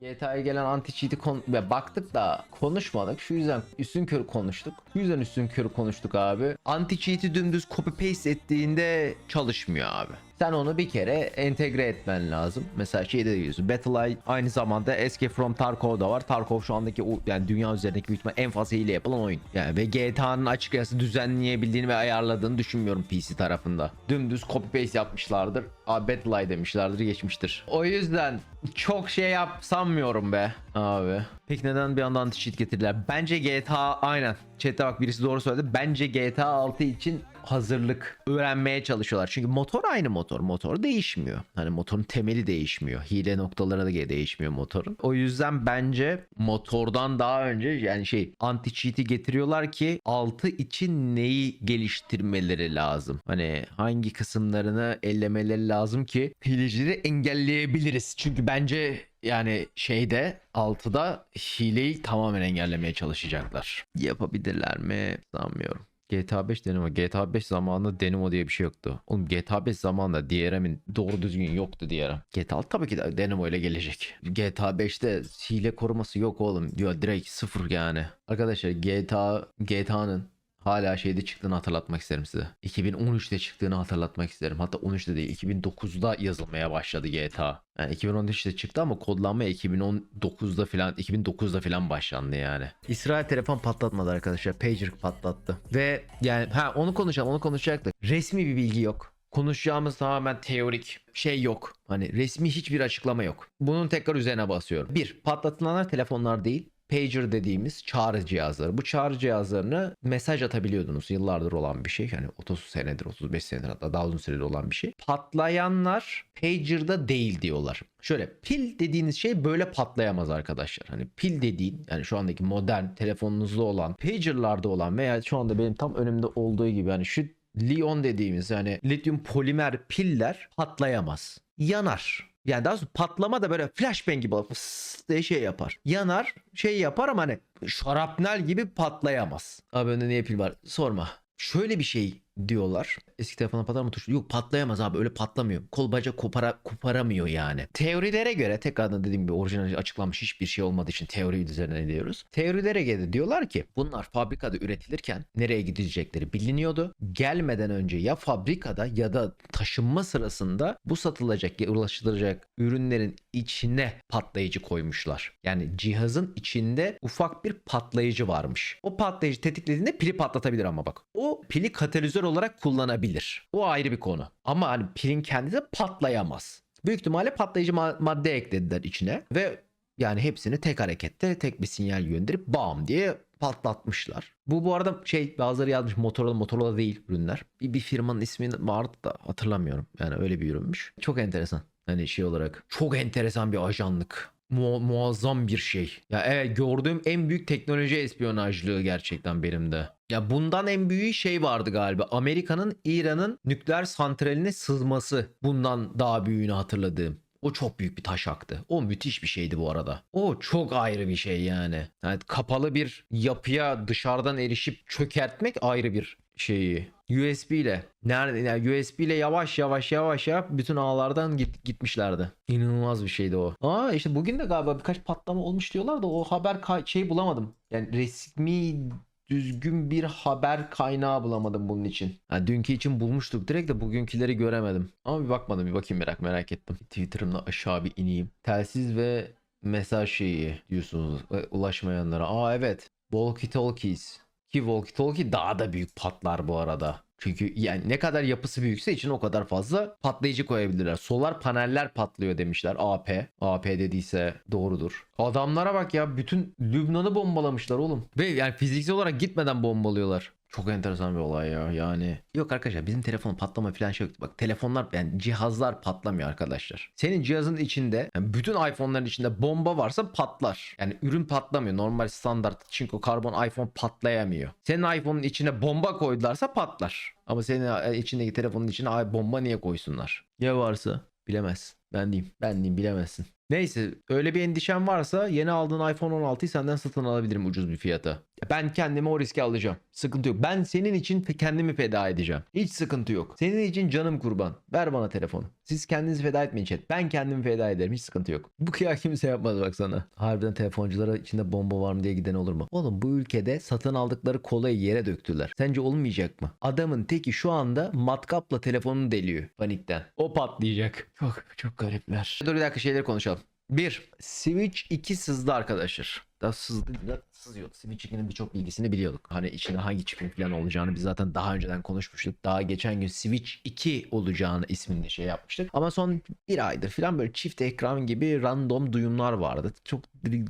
GTA'ya gelen anti cheat'i kon- baktık da konuşmadık. Şu yüzden üstün körü konuştuk. Şu yüzden üstün körü konuştuk abi. Anti cheat'i dümdüz copy paste ettiğinde çalışmıyor abi. Sen onu bir kere entegre etmen lazım. Mesela şeyde de diyorsun. Battle aynı zamanda Escape from Tarkov da var. Tarkov şu andaki yani dünya üzerindeki büyük en fazla hile yapılan oyun. Yani ve GTA'nın açıkçası düzenleyebildiğini ve ayarladığını düşünmüyorum PC tarafında. Dümdüz copy paste yapmışlardır. Aa Battle demişlerdir geçmiştir. O yüzden çok şey yap sanmıyorum be abi. Peki neden bir anda anti cheat getirdiler? Bence GTA aynen. Chat'te bak birisi doğru söyledi. Bence GTA 6 için hazırlık öğrenmeye çalışıyorlar. Çünkü motor aynı motor. Motor değişmiyor. Hani motorun temeli değişmiyor. Hile noktaları da değişmiyor motorun. O yüzden bence motordan daha önce yani şey anti cheat'i getiriyorlar ki 6 için neyi geliştirmeleri lazım. Hani hangi kısımlarını ellemeleri lazım ki hilecileri engelleyebiliriz. Çünkü bence yani şeyde 6'da hileyi tamamen engellemeye çalışacaklar. Yapabilirler mi? Sanmıyorum. GTA 5 Denimo. GTA 5 zamanında Denimo diye bir şey yoktu. Oğlum GTA 5 zamanında DRM'in doğru düzgün yoktu DRM. GTA 6 tabii ki de Denimo ile gelecek. GTA 5'te hile koruması yok oğlum diyor direkt sıfır yani. Arkadaşlar GTA GTA'nın hala şeyde çıktığını hatırlatmak isterim size. 2013'te çıktığını hatırlatmak isterim. Hatta 13'te değil 2009'da yazılmaya başladı GTA. Yani 2013'te çıktı ama kodlanmaya 2019'da falan 2009'da falan başlandı yani. İsrail telefon patlatmadı arkadaşlar. Pager patlattı. Ve yani ha onu konuşalım onu konuşacaktık. Resmi bir bilgi yok. Konuşacağımız tamamen teorik şey yok. Hani resmi hiçbir açıklama yok. Bunun tekrar üzerine basıyorum. Bir, patlatılanlar telefonlar değil. Pager dediğimiz çağrı cihazları. Bu çağrı cihazlarını mesaj atabiliyordunuz. Yıllardır olan bir şey. Yani 30 senedir, 35 senedir hatta daha uzun süredir olan bir şey. Patlayanlar pager'da değil diyorlar. Şöyle pil dediğiniz şey böyle patlayamaz arkadaşlar. Hani pil dediğin yani şu andaki modern telefonunuzda olan pager'larda olan veya şu anda benim tam önümde olduğu gibi hani şu Lion dediğimiz yani lityum polimer piller patlayamaz. Yanar. Yani daha sonra patlama da böyle flashbang gibi fıs diye şey yapar. Yanar şey yapar ama hani şarapnel gibi patlayamaz. Abi önde niye pil var? Sorma. Şöyle bir şey diyorlar. Eski telefona patlar mı tuş? Yok patlayamaz abi öyle patlamıyor. Kol bacak kopara, koparamıyor yani. Teorilere göre tekrardan dediğim gibi orijinal açıklanmış hiçbir şey olmadığı için teori üzerine diyoruz. Teorilere göre diyorlar ki bunlar fabrikada üretilirken nereye gidecekleri biliniyordu. Gelmeden önce ya fabrikada ya da taşınma sırasında bu satılacak ya ulaştırılacak ürünlerin içine patlayıcı koymuşlar. Yani cihazın içinde ufak bir patlayıcı varmış. O patlayıcı tetiklediğinde pili patlatabilir ama bak. O pili katalizör olarak kullanabilir. O ayrı bir konu. Ama hani pilin kendisi patlayamaz. Büyük ihtimalle patlayıcı ma- madde eklediler içine ve yani hepsini tek harekette tek bir sinyal gönderip bam diye patlatmışlar. Bu bu arada şey bazıları yazmış Motorola Motorola değil ürünler. Bir, bir firmanın ismi vardı da hatırlamıyorum. Yani öyle bir ürünmüş. Çok enteresan. Hani şey olarak çok enteresan bir ajanlık. Mu- muazzam bir şey. Ya evet gördüğüm en büyük teknoloji espiyonajlığı gerçekten benim de. Ya bundan en büyüğü şey vardı galiba. Amerika'nın İran'ın nükleer santraline sızması. Bundan daha büyüğünü hatırladığım. O çok büyük bir taşaktı. O müthiş bir şeydi bu arada. O çok ayrı bir şey yani. yani kapalı bir yapıya dışarıdan erişip çökertmek ayrı bir şeyi. USB ile nerede yani USB ile yavaş yavaş yavaş yap bütün ağlardan git, gitmişlerdi. İnanılmaz bir şeydi o. Aa işte bugün de galiba birkaç patlama olmuş diyorlar da o haber kay- şey bulamadım. Yani resmi düzgün bir haber kaynağı bulamadım bunun için. Ha, dünkü için bulmuştuk direkt de bugünküleri göremedim. Ama bir bakmadım bir bakayım merak merak ettim. Twitter'ımda aşağı bir ineyim. Telsiz ve mesaj şeyi diyorsunuz e, ulaşmayanlara. Aa evet. Walkie talkies. Ki walkie talkie daha da büyük patlar bu arada. Çünkü yani ne kadar yapısı büyükse için o kadar fazla patlayıcı koyabilirler. Solar paneller patlıyor demişler. AP. AP dediyse doğrudur. Adamlara bak ya bütün Lübnan'ı bombalamışlar oğlum. Ve yani fiziksel olarak gitmeden bombalıyorlar. Çok enteresan bir olay ya yani. Yok arkadaşlar bizim telefon patlama falan şey yok. Bak telefonlar yani cihazlar patlamıyor arkadaşlar. Senin cihazın içinde yani bütün iPhone'ların içinde bomba varsa patlar. Yani ürün patlamıyor. Normal standart çinko karbon iPhone patlayamıyor. Senin iPhone'un içine bomba koydularsa patlar. Ama senin içindeki telefonun içine ay bomba niye koysunlar? Ya varsa bilemez. Ben diyeyim. Ben diyeyim bilemezsin. Neyse öyle bir endişen varsa yeni aldığın iPhone 16'yı senden satın alabilirim ucuz bir fiyata. Ben kendime o riski alacağım. Sıkıntı yok. Ben senin için kendimi feda edeceğim. Hiç sıkıntı yok. Senin için canım kurban. Ver bana telefonu. Siz kendinizi feda etmeyin chat. Ben kendimi feda ederim. Hiç sıkıntı yok. Bu kıyak kimse yapmaz baksana. Harbiden telefonculara içinde bomba var mı diye giden olur mu? Oğlum bu ülkede satın aldıkları kolayı yere döktüler. Sence olmayacak mı? Adamın teki şu anda matkapla telefonunu deliyor panikten. O patlayacak. Çok çok garipler. Dur bir dakika şeyleri konuşalım. 1. Switch 2 sızdı arkadaşlar. Daha sızdı sızıyordu. Switch 2'nin birçok bilgisini biliyorduk. Hani içinde hangi çipin falan olacağını biz zaten daha önceden konuşmuştuk. Daha geçen gün Switch 2 olacağını isminde şey yapmıştık. Ama son bir aydır falan böyle çift ekran gibi random duyumlar vardı. Çok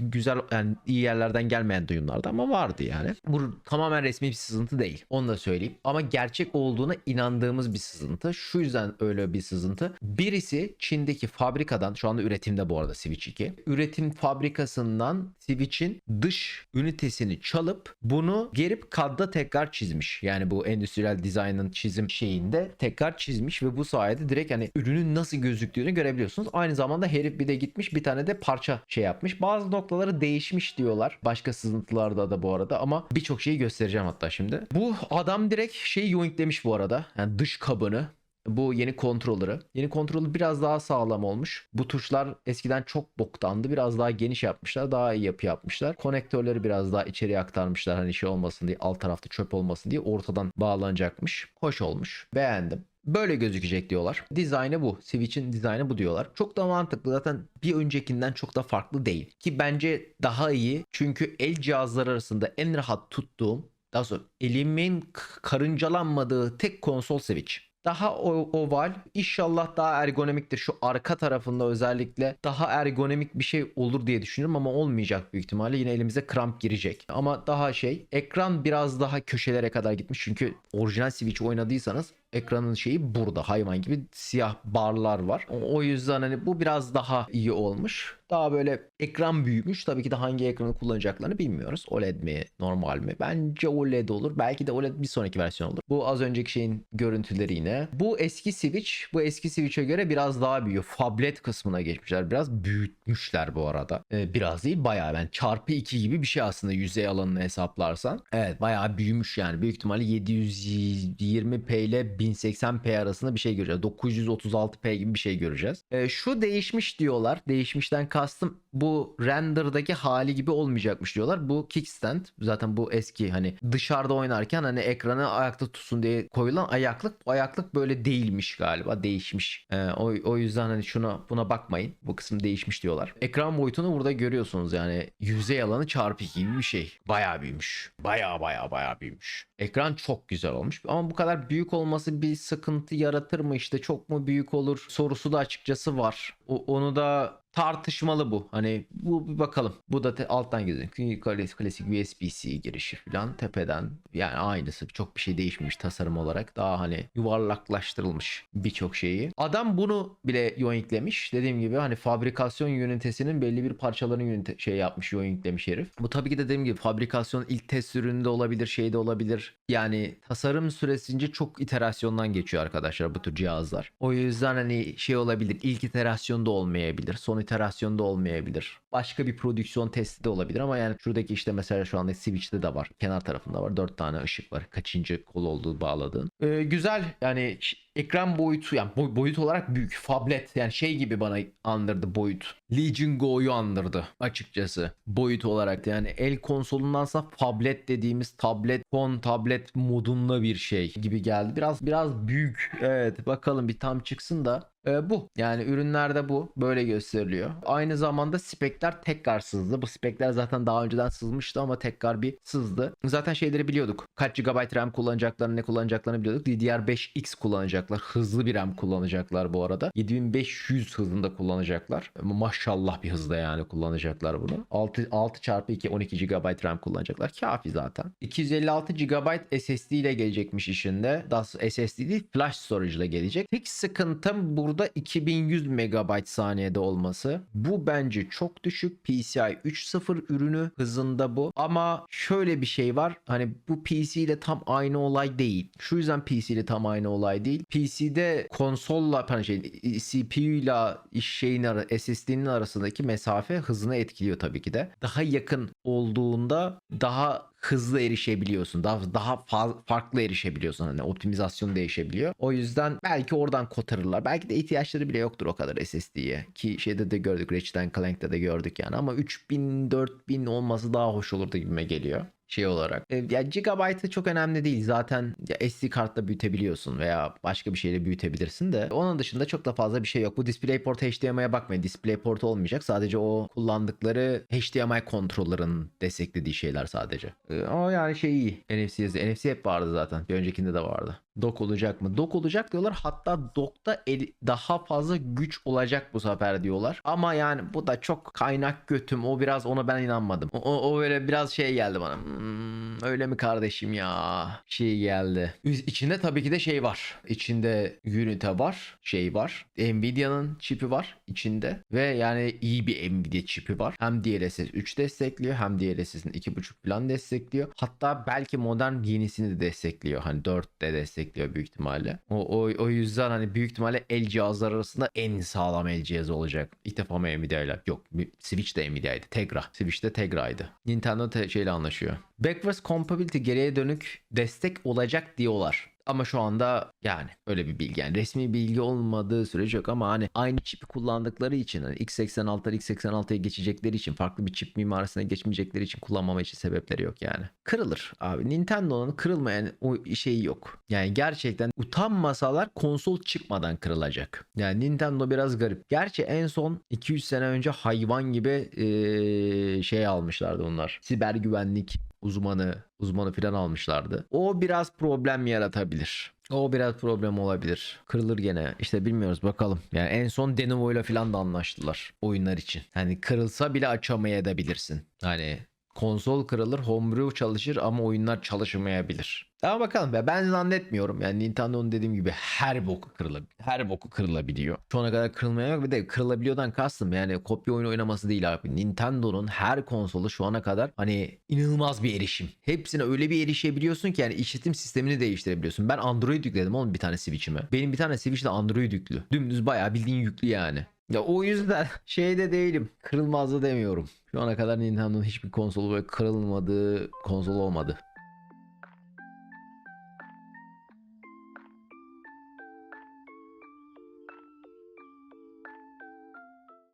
güzel yani iyi yerlerden gelmeyen duyumlardı ama vardı yani. Bu tamamen resmi bir sızıntı değil. Onu da söyleyeyim. Ama gerçek olduğuna inandığımız bir sızıntı. Şu yüzden öyle bir sızıntı. Birisi Çin'deki fabrikadan şu anda üretimde bu arada Switch 2. Üretim fabrikasından Switch'in dış ünitesini çalıp bunu gerip kadda tekrar çizmiş. Yani bu endüstriyel dizaynın çizim şeyinde tekrar çizmiş ve bu sayede direkt hani ürünün nasıl gözüktüğünü görebiliyorsunuz. Aynı zamanda herif bir de gitmiş bir tane de parça şey yapmış. Bazı noktaları değişmiş diyorlar. Başka sızıntılarda da bu arada ama birçok şeyi göstereceğim hatta şimdi. Bu adam direkt şeyi yoinklemiş bu arada. Yani dış kabını bu yeni kontrolörü. Yeni kontrolü biraz daha sağlam olmuş. Bu tuşlar eskiden çok boktandı. Biraz daha geniş yapmışlar. Daha iyi yapı yapmışlar. Konektörleri biraz daha içeriye aktarmışlar. Hani şey olmasın diye alt tarafta çöp olmasın diye ortadan bağlanacakmış. Hoş olmuş. Beğendim. Böyle gözükecek diyorlar. Dizaynı bu. Switch'in dizaynı bu diyorlar. Çok da mantıklı. Zaten bir öncekinden çok da farklı değil. Ki bence daha iyi. Çünkü el cihazları arasında en rahat tuttuğum daha sonra elimin karıncalanmadığı tek konsol Switch. Daha oval, inşallah daha ergonomiktir. Şu arka tarafında özellikle daha ergonomik bir şey olur diye düşünüyorum ama olmayacak büyük ihtimalle. Yine elimize kramp girecek. Ama daha şey, ekran biraz daha köşelere kadar gitmiş. Çünkü orijinal Switch oynadıysanız ekranın şeyi burada hayvan gibi siyah barlar var. O, yüzden hani bu biraz daha iyi olmuş. Daha böyle ekran büyümüş. Tabii ki de hangi ekranı kullanacaklarını bilmiyoruz. OLED mi, normal mi? Bence OLED olur. Belki de OLED bir sonraki versiyon olur. Bu az önceki şeyin görüntüleri yine. Bu eski Switch, bu eski Switch'e göre biraz daha büyüyor. Fablet kısmına geçmişler. Biraz büyütmüşler bu arada. Ee, biraz değil bayağı ben çarpı 2 gibi bir şey aslında yüzey alanını hesaplarsan. Evet bayağı büyümüş yani. Büyük ihtimalle 720p ile 1080p arasında bir şey göreceğiz. 936p gibi bir şey göreceğiz. Ee, şu değişmiş diyorlar. Değişmişten kastım bu render'daki hali gibi olmayacakmış diyorlar. Bu kickstand zaten bu eski hani dışarıda oynarken hani ekranı ayakta tutsun diye koyulan ayaklık. Bu ayaklık böyle değilmiş galiba. Değişmiş. Ee, o, o yüzden hani şuna buna bakmayın. Bu kısım değişmiş diyorlar. Ekran boyutunu burada görüyorsunuz yani yüzey alanı çarpı gibi bir şey. Bayağı büyümüş. Bayağı bayağı bayağı büyümüş. Ekran çok güzel olmuş ama bu kadar büyük olması bir sıkıntı yaratır mı işte çok mu büyük olur sorusu da açıkçası var. O, onu da tartışmalı bu. Hani bu bir bakalım. Bu da te- alttan gözüküyor. Klasik, klasik USB-C girişi falan tepeden yani aynısı. Çok bir şey değişmemiş tasarım olarak. Daha hani yuvarlaklaştırılmış birçok şeyi. Adam bunu bile yoinklemiş. Dediğim gibi hani fabrikasyon ünitesinin belli bir parçalarını ünite şey yapmış, yoinklemiş herif. Bu tabii ki de dediğim gibi fabrikasyon ilk test ürününde olabilir, şeyde olabilir. Yani tasarım süresince çok iterasyondan geçiyor arkadaşlar bu tür cihazlar. O yüzden hani şey olabilir. ilk iterasyonda olmayabilir. İterasyonda olmayabilir. Başka bir prodüksiyon testi de olabilir ama yani şuradaki işte mesela şu anda Switch'te de var. Kenar tarafında var. 4 tane ışık var. Kaçıncı kol olduğu bağladığın. Ee, güzel yani ekran boyutu yani boy- boyut olarak büyük. Fablet yani şey gibi bana andırdı boyut. Legion Go'yu andırdı açıkçası. Boyut olarak yani el konsolundansa fablet dediğimiz tablet fon tablet modunda bir şey gibi geldi. Biraz biraz büyük. Evet bakalım bir tam çıksın da ee, bu. Yani ürünlerde bu. Böyle gösteriliyor. Aynı zamanda spekler tekrar sızdı. Bu spekler zaten daha önceden sızmıştı ama tekrar bir sızdı. Zaten şeyleri biliyorduk. Kaç GB RAM kullanacaklarını ne kullanacaklarını biliyorduk. DDR5X kullanacaklar. Hızlı bir RAM kullanacaklar bu arada. 7500 hızında kullanacaklar. Ama Maşallah bir hızda yani kullanacaklar bunu. 6, 6 çarpı 2 12 GB RAM kullanacaklar. Kafi zaten. 256 GB SSD ile gelecekmiş işinde. Daha SSD değil flash storage ile gelecek. Tek sıkıntım burada 2100 MB saniyede olması. Bu bence çok düşük. PCI 3.0 ürünü hızında bu. Ama şöyle bir şey var. Hani bu PC ile tam aynı olay değil. Şu yüzden PC ile tam aynı olay değil. PC'de konsolla pardon şey CPU ile iş şeyin SSD'nin arasındaki mesafe hızını etkiliyor tabii ki de. Daha yakın olduğunda daha hızlı erişebiliyorsun. Daha daha fa- farklı erişebiliyorsun. Hani optimizasyon değişebiliyor. O yüzden belki oradan kotarırlar. Belki de ihtiyaçları bile yoktur o kadar SSD'ye. Ki şeyde de gördük. Ratchet Clank'te de gördük yani. Ama 3000 4000 olması daha hoş olurdu gibime geliyor şey olarak. E, ya gigabyte'ı çok önemli değil. Zaten ya SD kartla büyütebiliyorsun veya başka bir şeyle büyütebilirsin de. Onun dışında çok da fazla bir şey yok. Bu DisplayPort HDMI'ye bakmayın. DisplayPort olmayacak. Sadece o kullandıkları HDMI kontrollerin desteklediği şeyler sadece. E, ama yani şey iyi. NFC yazıyor. NFC hep vardı zaten. Bir öncekinde de vardı. Dock olacak mı? Dock olacak diyorlar. Hatta dock'ta el- daha fazla güç olacak bu sefer diyorlar. Ama yani bu da çok kaynak götüm. O biraz ona ben inanmadım. O, o, o böyle biraz şey geldi bana. Hmm, öyle mi kardeşim ya? Şey geldi. İçinde tabii ki de şey var. İçinde Unity var. Şey var. Nvidia'nın çipi var içinde. Ve yani iyi bir Nvidia çipi var. Hem DLSS 3 destekliyor. Hem DLSS'in 2.5 falan destekliyor. Hatta belki modern yenisini de destekliyor. Hani 4 de destekliyor büyük ihtimalle. O, o, o yüzden hani büyük ihtimalle el cihazlar arasında en sağlam el cihazı olacak. İlk defa mı Nvidia ile? Yok. Switch de Nvidia'ydı. Tegra. Switch de Tegra'ydı. Nintendo te- şeyle anlaşıyor. Backwards compatibility geriye dönük destek olacak diyorlar. Ama şu anda yani öyle bir bilgi yani resmi bilgi olmadığı sürece yok ama hani aynı çipi kullandıkları için hani x86'lar x86'ya geçecekleri için farklı bir çip mimarisine geçmeyecekleri için kullanmama için sebepleri yok yani. Kırılır abi. Nintendo'nun kırılmayan o şeyi yok. Yani gerçekten utanmasalar konsol çıkmadan kırılacak. Yani Nintendo biraz garip. Gerçi en son 200 sene önce hayvan gibi eee, şey almışlardı onlar. Siber güvenlik uzmanı uzmanı falan almışlardı. O biraz problem yaratabilir. O biraz problem olabilir. Kırılır gene. İşte bilmiyoruz bakalım. Yani en son Lenovo ile falan da anlaştılar oyunlar için. Hani kırılsa bile açamayabilirsin. Hani konsol kırılır, homebrew çalışır ama oyunlar çalışmayabilir. Ama bakalım ya ben zannetmiyorum. Yani Nintendo'nun dediğim gibi her boku kırılabilir. Her boku kırılabiliyor. Şu ana kadar kırılmaya. Bir de kırılabiliyordan kastım yani kopya oyunu oynaması değil abi. Nintendo'nun her konsolu şu ana kadar hani inanılmaz bir erişim. Hepsine öyle bir erişebiliyorsun ki yani işletim sistemini değiştirebiliyorsun. Ben Android yükledim oğlum bir tane Switch'ime. Benim bir tane Switch'te Android yüklü. Dümdüz bayağı bildiğin yüklü yani. Ya o yüzden şeyde değilim. Kırılmaz da demiyorum. Şu ana kadar Nintendo'nun hiçbir konsolu böyle kırılmadığı konsol olmadı.